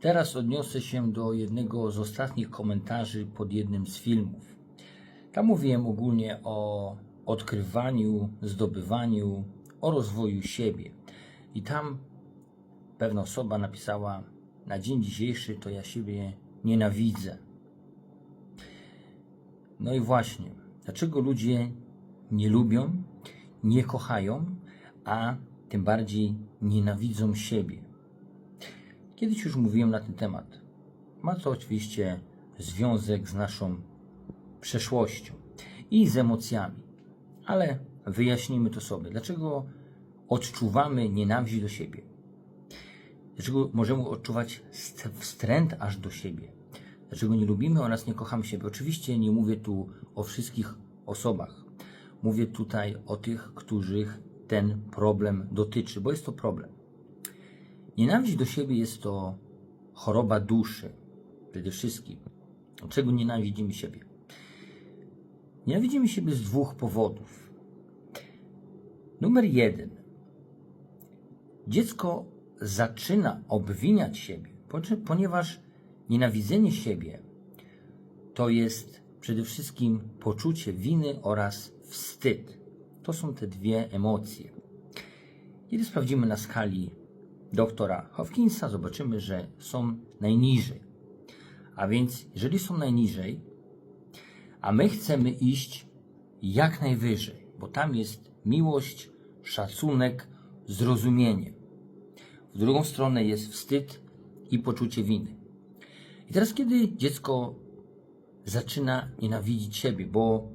Teraz odniosę się do jednego z ostatnich komentarzy pod jednym z filmów. Tam mówiłem ogólnie o odkrywaniu, zdobywaniu, o rozwoju siebie. I tam pewna osoba napisała: Na dzień dzisiejszy to ja siebie nienawidzę. No i właśnie, dlaczego ludzie nie lubią, nie kochają, a tym bardziej nienawidzą siebie? Kiedyś już mówiłem na ten temat. Ma to oczywiście związek z naszą przeszłością i z emocjami. Ale wyjaśnijmy to sobie. Dlaczego odczuwamy nienawiść do siebie? Dlaczego możemy odczuwać st- wstręt aż do siebie? Dlaczego nie lubimy oraz nie kochamy siebie? Oczywiście nie mówię tu o wszystkich osobach. Mówię tutaj o tych, których ten problem dotyczy, bo jest to problem. Nienawiść do siebie jest to choroba duszy. Przede wszystkim. Dlaczego nienawidzimy siebie? Nienawidzimy siebie z dwóch powodów. Numer jeden. Dziecko zaczyna obwiniać siebie, ponieważ nienawidzenie siebie to jest przede wszystkim poczucie winy oraz wstyd. To są te dwie emocje. Kiedy sprawdzimy na skali doktora Hopkinsa, zobaczymy, że są najniżej. A więc, jeżeli są najniżej, a my chcemy iść jak najwyżej, bo tam jest miłość, szacunek, zrozumienie. W drugą stronę jest wstyd i poczucie winy. I teraz, kiedy dziecko zaczyna nienawidzić siebie, bo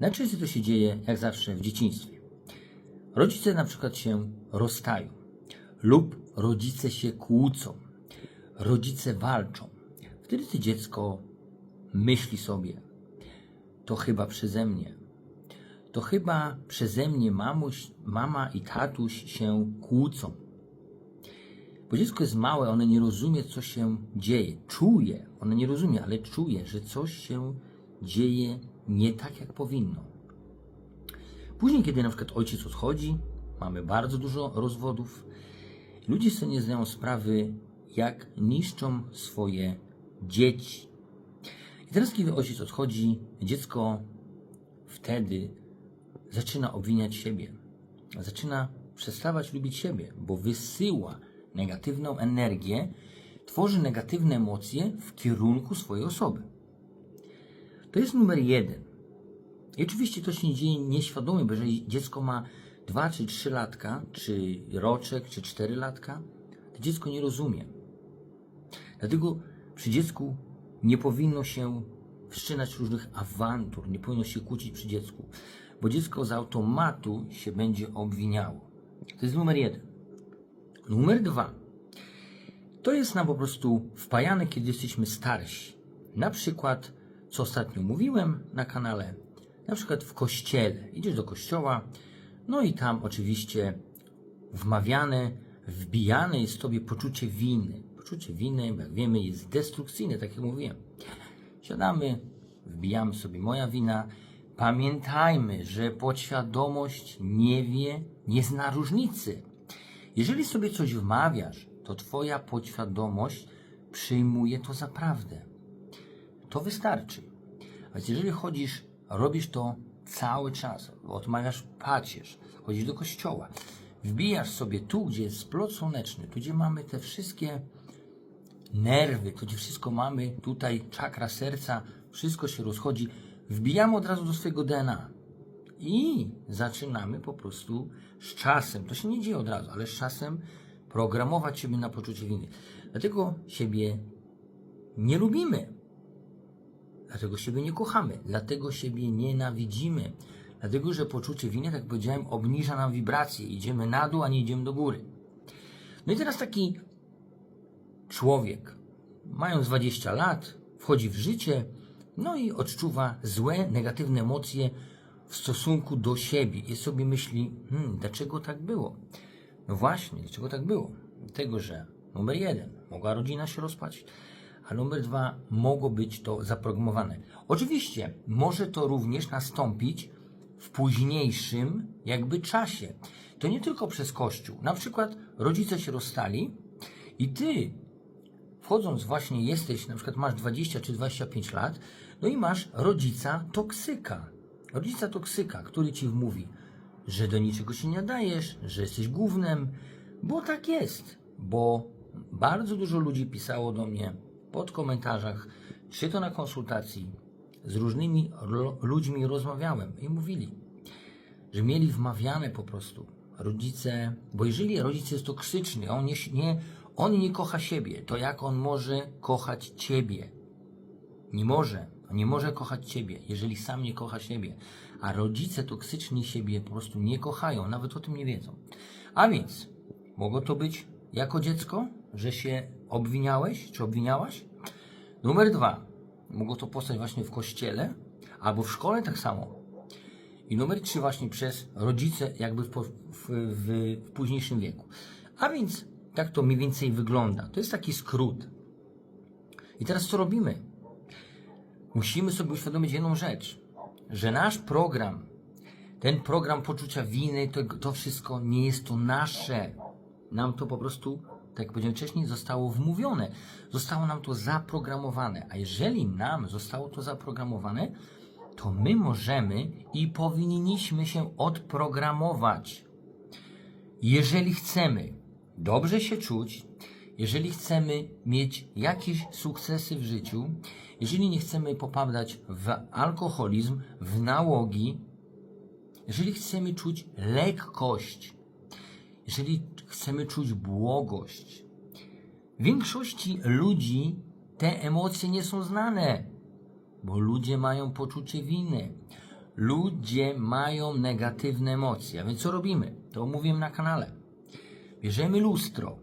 najczęściej to się dzieje, jak zawsze, w dzieciństwie. Rodzice na przykład się rozstają, lub rodzice się kłócą, rodzice walczą. Wtedy to dziecko myśli sobie, to chyba przeze mnie. To chyba przeze mnie mamuś, mama i tatuś się kłócą. Bo dziecko jest małe, ono nie rozumie, co się dzieje. Czuje, ono nie rozumie, ale czuje, że coś się dzieje nie tak, jak powinno. Później, kiedy na przykład ojciec odchodzi, mamy bardzo dużo rozwodów, ludzie sobie nie zdają sprawy, jak niszczą swoje dzieci. I teraz, kiedy ojciec odchodzi, dziecko wtedy zaczyna obwiniać siebie. Zaczyna przestawać lubić siebie, bo wysyła negatywną energię, tworzy negatywne emocje w kierunku swojej osoby. To jest numer jeden. I oczywiście to się dzieje nieświadomie, bo jeżeli dziecko ma 2 czy 3 latka, czy roczek, czy 4 latka, to dziecko nie rozumie. Dlatego przy dziecku nie powinno się wszczynać różnych awantur, nie powinno się kłócić przy dziecku, bo dziecko z automatu się będzie obwiniało. To jest numer jeden. Numer dwa. To jest nam po prostu wpajane, kiedy jesteśmy starsi. Na przykład, co ostatnio mówiłem na kanale, na przykład w kościele. Idziesz do kościoła, no i tam oczywiście wmawiane, wbijane jest tobie poczucie winy. Poczucie winy, jak wiemy, jest destrukcyjne, tak jak mówiłem. Siadamy, wbijamy sobie moja wina. Pamiętajmy, że podświadomość nie wie, nie zna różnicy. Jeżeli sobie coś wmawiasz, to twoja podświadomość przyjmuje to za prawdę. To wystarczy. A więc jeżeli chodzisz, robisz to cały czas, odmawiasz pacierz, chodzisz do kościoła, wbijasz sobie tu, gdzie jest splot słoneczny, tu, gdzie mamy te wszystkie nerwy, to gdzie wszystko mamy, tutaj czakra serca, wszystko się rozchodzi, wbijamy od razu do swojego DNA i zaczynamy po prostu z czasem, to się nie dzieje od razu, ale z czasem programować siebie na poczucie winy. Dlatego siebie nie lubimy, dlatego siebie nie kochamy, dlatego siebie nienawidzimy, dlatego że poczucie winy, tak jak powiedziałem, obniża nam wibracje, idziemy na dół, a nie idziemy do góry. No i teraz taki człowiek, mając 20 lat, wchodzi w życie, no i odczuwa złe, negatywne emocje w stosunku do siebie i sobie myśli, hmm, dlaczego tak było? No właśnie, dlaczego tak było? Dlatego, że numer jeden, mogła rodzina się rozpaść, a numer dwa, mogło być to zaprogramowane. Oczywiście, może to również nastąpić w późniejszym jakby czasie. To nie tylko przez Kościół. Na przykład rodzice się rozstali i ty wchodząc właśnie jesteś, na przykład masz 20 czy 25 lat, no i masz rodzica toksyka. Rodzica toksyka, który ci mówi, że do niczego się nie nadajesz, że jesteś głównym, bo tak jest. Bo bardzo dużo ludzi pisało do mnie pod komentarzach, czy to na konsultacji, z różnymi ludźmi rozmawiałem i mówili, że mieli wmawiane po prostu rodzice, bo jeżeli rodzic jest toksyczny, on nie, nie, on nie kocha siebie, to jak on może kochać ciebie? Nie może. Nie może kochać ciebie, jeżeli sam nie kocha siebie. A rodzice toksyczni siebie po prostu nie kochają, nawet o tym nie wiedzą. A więc, mogło to być jako dziecko, że się obwiniałeś, czy obwiniałaś? Numer dwa, mogło to powstać właśnie w kościele, albo w szkole tak samo. I numer trzy właśnie przez rodzice jakby w, w, w, w późniejszym wieku. A więc tak to mniej więcej wygląda. To jest taki skrót. I teraz co robimy? Musimy sobie uświadomić jedną rzecz, że nasz program, ten program poczucia winy, to, to wszystko nie jest to nasze. Nam to po prostu, tak jak powiedziałem wcześniej, zostało wmówione. Zostało nam to zaprogramowane. A jeżeli nam zostało to zaprogramowane, to my możemy i powinniśmy się odprogramować. Jeżeli chcemy dobrze się czuć, jeżeli chcemy mieć jakieś sukcesy w życiu, jeżeli nie chcemy popadać w alkoholizm, w nałogi, jeżeli chcemy czuć lekkość, jeżeli chcemy czuć błogość, większości ludzi te emocje nie są znane, bo ludzie mają poczucie winy. Ludzie mają negatywne emocje. A więc co robimy? To mówiłem na kanale. Bierzemy lustro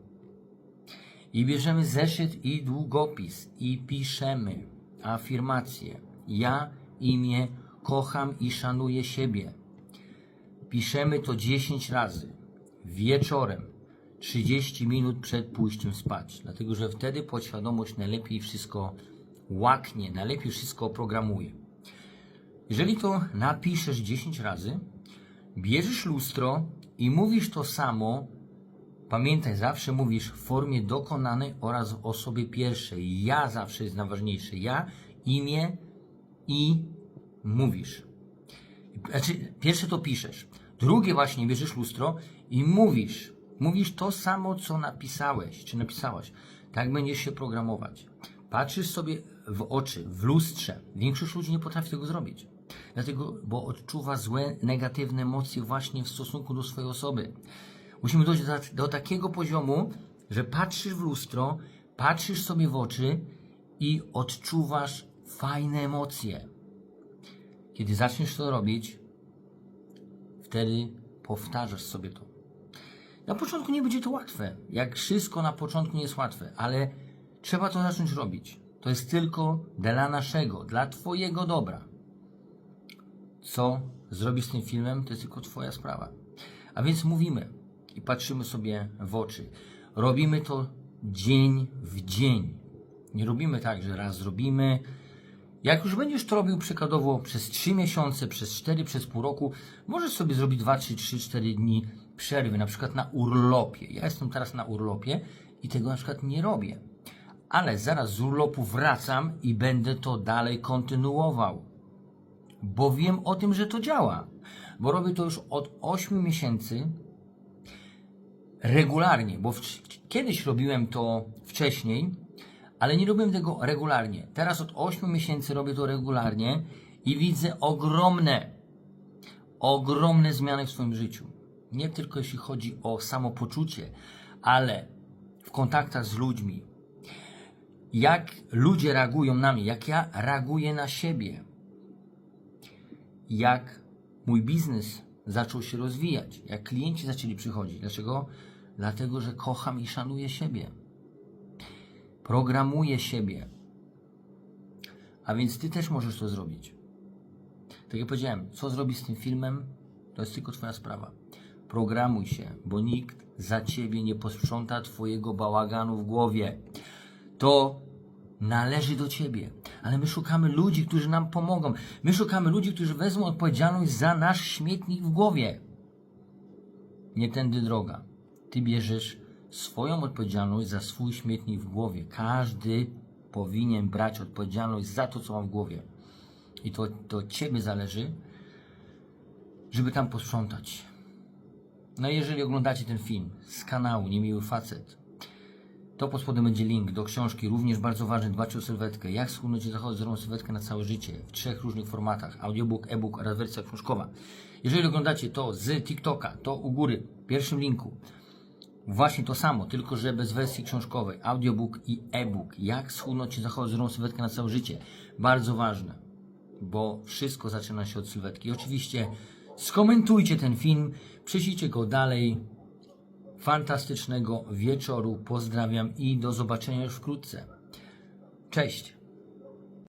i bierzemy zeszyt i długopis i piszemy afirmację. Ja imię kocham i szanuję siebie. Piszemy to 10 razy wieczorem, 30 minut przed pójściem spać, dlatego że wtedy podświadomość najlepiej wszystko łaknie, najlepiej wszystko oprogramuje. Jeżeli to napiszesz 10 razy, bierzesz lustro i mówisz to samo, pamiętaj, zawsze mówisz w formie dokonanej oraz w osobie pierwszej. Ja zawsze jest najważniejsze. Ja, imię i mówisz. Znaczy, pierwsze to piszesz. Drugie właśnie bierzesz lustro i mówisz. Mówisz to samo, co napisałeś, czy napisałaś. Tak będziesz się programować. Patrzysz sobie w oczy, w lustrze. Większość ludzi nie potrafi tego zrobić. Dlatego, bo odczuwa złe, negatywne emocje właśnie w stosunku do swojej osoby. Musimy dojść do, do takiego poziomu, że patrzysz w lustro, patrzysz sobie w oczy i odczuwasz fajne emocje. Kiedy zaczniesz to robić, wtedy powtarzasz sobie to. Na początku nie będzie to łatwe. Jak wszystko na początku nie jest łatwe, ale trzeba to zacząć robić. To jest tylko dla naszego, dla Twojego dobra. Co zrobisz z tym filmem, to jest tylko Twoja sprawa. A więc mówimy i patrzymy sobie w oczy. Robimy to dzień w dzień. Nie robimy tak, że raz zrobimy. Jak już będziesz to robił przykładowo przez 3 miesiące, przez 4, przez pół roku, możesz sobie zrobić 2, 3, 3, 4 dni przerwy, na przykład na urlopie. Ja jestem teraz na urlopie i tego na przykład nie robię. Ale zaraz z urlopu wracam i będę to dalej kontynuował. Bo wiem o tym, że to działa. Bo robię to już od 8 miesięcy regularnie, bo w, kiedyś robiłem to wcześniej, ale nie robiłem tego regularnie. Teraz od 8 miesięcy robię to regularnie i widzę ogromne, ogromne zmiany w swoim życiu. Nie tylko jeśli chodzi o samopoczucie, ale w kontaktach z ludźmi. Jak ludzie reagują na mnie, jak ja reaguję na siebie. Jak mój biznes zaczął się rozwijać, jak klienci zaczęli przychodzić. Dlaczego? Dlatego, że kocham i szanuję siebie. Programuję siebie. A więc ty też możesz to zrobić. Tak jak powiedziałem, co zrobić z tym filmem, to jest tylko twoja sprawa. Programuj się, bo nikt za ciebie nie posprząta twojego bałaganu w głowie. To należy do ciebie. Ale my szukamy ludzi, którzy nam pomogą. My szukamy ludzi, którzy wezmą odpowiedzialność za nasz śmietnik w głowie. Nie tędy droga. Ty bierzesz swoją odpowiedzialność za swój śmietnik w głowie. Każdy powinien brać odpowiedzialność za to, co ma w głowie. I to, to Ciebie zależy, żeby tam posprzątać. No i jeżeli oglądacie ten film z kanału Niemiły Facet, to pod spodem będzie link do książki, również bardzo ważny, dbać o sylwetkę. Jak schudnąć i zachować zdrową sylwetkę na całe życie. W trzech różnych formatach. Audiobook, e-book oraz wersja książkowa. Jeżeli oglądacie to z TikToka, to u góry, w pierwszym linku, właśnie to samo, tylko że bez wersji książkowej. Audiobook i e-book. Jak schudnąć i zachować zdrową sylwetkę na całe życie. Bardzo ważne, bo wszystko zaczyna się od sylwetki. Oczywiście skomentujcie ten film, przyślijcie go dalej. Fantastycznego wieczoru. Pozdrawiam i do zobaczenia już wkrótce. Cześć.